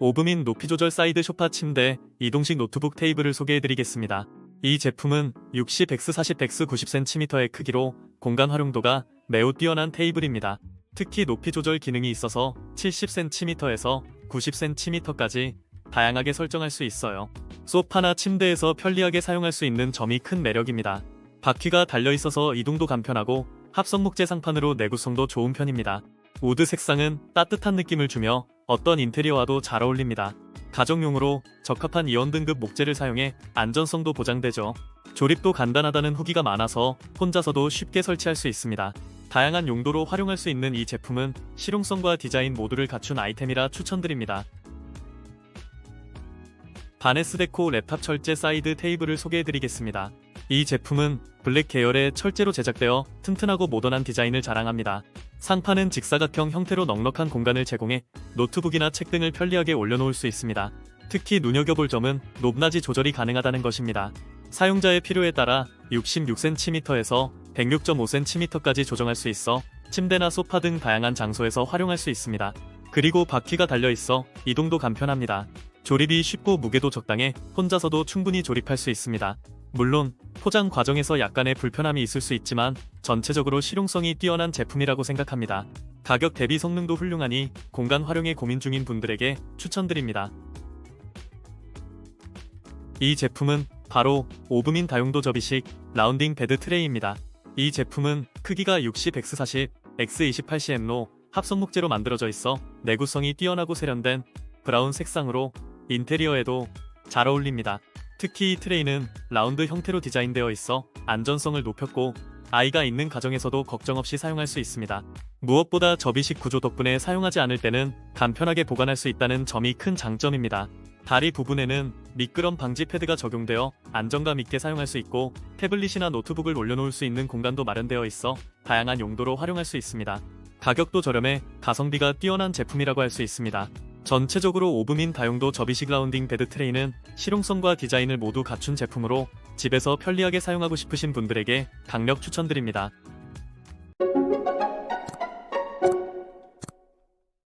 오브민 높이 조절 사이드 소파 침대 이동식 노트북 테이블을 소개해드리겠습니다. 이 제품은 60 x 40 x 90cm의 크기로 공간 활용도가 매우 뛰어난 테이블입니다. 특히 높이 조절 기능이 있어서 70cm에서 90cm까지 다양하게 설정할 수 있어요. 소파나 침대에서 편리하게 사용할 수 있는 점이 큰 매력입니다. 바퀴가 달려 있어서 이동도 간편하고 합성 목재 상판으로 내구성도 좋은 편입니다. 우드 색상은 따뜻한 느낌을 주며 어떤 인테리어와도 잘 어울립니다. 가정용으로 적합한 이온 등급 목재를 사용해 안전성도 보장되죠. 조립도 간단하다는 후기가 많아서 혼자서도 쉽게 설치할 수 있습니다. 다양한 용도로 활용할 수 있는 이 제품은 실용성과 디자인 모두를 갖춘 아이템이라 추천드립니다. 바네스 데코 랩탑 철제 사이드 테이블을 소개해드리겠습니다. 이 제품은 블랙 계열의 철제로 제작되어 튼튼하고 모던한 디자인을 자랑합니다. 상판은 직사각형 형태로 넉넉한 공간을 제공해 노트북이나 책 등을 편리하게 올려놓을 수 있습니다. 특히 눈여겨볼 점은 높낮이 조절이 가능하다는 것입니다. 사용자의 필요에 따라 66cm에서 106.5cm까지 조정할 수 있어 침대나 소파 등 다양한 장소에서 활용할 수 있습니다. 그리고 바퀴가 달려 있어 이동도 간편합니다. 조립이 쉽고 무게도 적당해 혼자서도 충분히 조립할 수 있습니다. 물론 포장 과정에서 약간의 불편함이 있을 수 있지만 전체적으로 실용성이 뛰어난 제품이라고 생각합니다. 가격 대비 성능도 훌륭하니 공간 활용에 고민 중인 분들에게 추천드립니다. 이 제품은 바로 오브민 다용도 접이식 라운딩 베드 트레이입니다. 이 제품은 크기가 60 x 40 x 28cm로 합성 목재로 만들어져 있어 내구성이 뛰어나고 세련된 브라운 색상으로 인테리어에도 잘 어울립니다. 특히 이 트레이는 라운드 형태로 디자인되어 있어 안전성을 높였고 아이가 있는 가정에서도 걱정 없이 사용할 수 있습니다. 무엇보다 접이식 구조 덕분에 사용하지 않을 때는 간편하게 보관할 수 있다는 점이 큰 장점입니다. 다리 부분에는 미끄럼 방지 패드가 적용되어 안정감 있게 사용할 수 있고 태블릿이나 노트북을 올려놓을 수 있는 공간도 마련되어 있어 다양한 용도로 활용할 수 있습니다. 가격도 저렴해 가성비가 뛰어난 제품이라고 할 수 있습니다. 전체적으로 오브민 다용도 접이식 라운딩 베드 트레이는 실용성과 디자인을 모두 갖춘 제품으로 집에서 편리하게 사용하고 싶으신 분들에게 강력 추천드립니다.